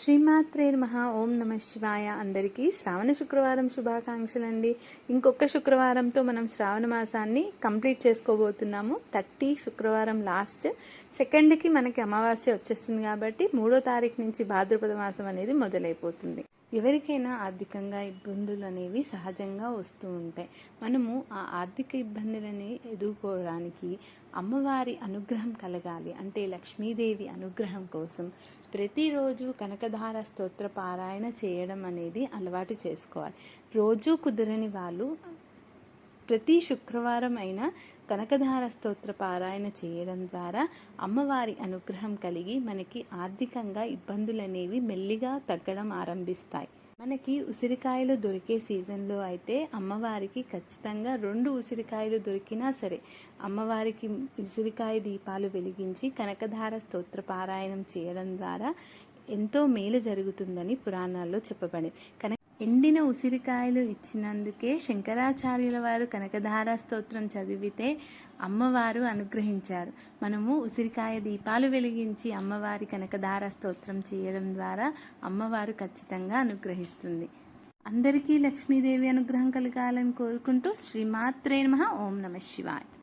శ్రీమాత్రే మహా ఓం నమ శివాయ. అందరికీ శ్రావణ శుక్రవారం శుభాకాంక్షలండి. ఇంకొక శుక్రవారంతో మనం శ్రావణ మాసాన్ని కంప్లీట్ చేసుకోబోతున్నాము. థర్టీ శుక్రవారం లాస్ట్. సెకండ్కి మనకి అమావాస్య వచ్చేస్తుంది కాబట్టి మూడో తారీఖు నుంచి భాద్రపద మాసం అనేది మొదలైపోతుంది. ఎవరికైనా ఆర్థికంగా ఇబ్బందులు అనేవి సహజంగా వస్తూ ఉంటాయి. మనము ఆ ఆర్థిక ఇబ్బందులని ఎదుర్కోవడానికి అమ్మవారి అనుగ్రహం కలగాలి. అంటే లక్ష్మీదేవి అనుగ్రహం కోసం ప్రతిరోజు కనకధార స్తోత్ర పారాయణ చేయడం అనేది అలవాటు చేసుకోవాలి. రోజూ కుదరని వాళ్ళు ప్రతి శుక్రవారం అయినా కనకధార స్తోత్ర పారాయణ చేయడం ద్వారా అమ్మవారి అనుగ్రహం కలిగి మనకి ఆర్థికంగా ఇబ్బందులనేవి మెల్లిగా తగ్గడం ఆరంభిస్తాయి. మనకి ఉసిరికాయలు దొరికే సీజన్లో అయితే అమ్మవారికి ఖచ్చితంగా రెండు ఉసిరికాయలు దొరికినా సరే అమ్మవారికి ఉసిరికాయ దీపాలు వెలిగించి కనకధార స్తోత్ర పారాయణం చేయడం ద్వారా ఎంతో మేలు జరుగుతుందని పురాణాల్లో చెప్పబడింది. కనుక ఎండిన ఉసిరికాయలు ఇచ్చినందుకే శంకరాచార్యుల వారు కనకధార స్తోత్రం చదివితే అమ్మవారు అనుగ్రహించారు. మనము ఉసిరికాయ దీపాలు వెలిగించి అమ్మవారి కనకధార స్తోత్రం చేయడం ద్వారా అమ్మవారు ఖచ్చితంగా అనుగ్రహిస్తుంది. అందరికీ లక్ష్మీదేవి అనుగ్రహం కలగాలని కోరుకుంటూ శ్రీమాత్రే నమ. ఓం నమ శివాయ్.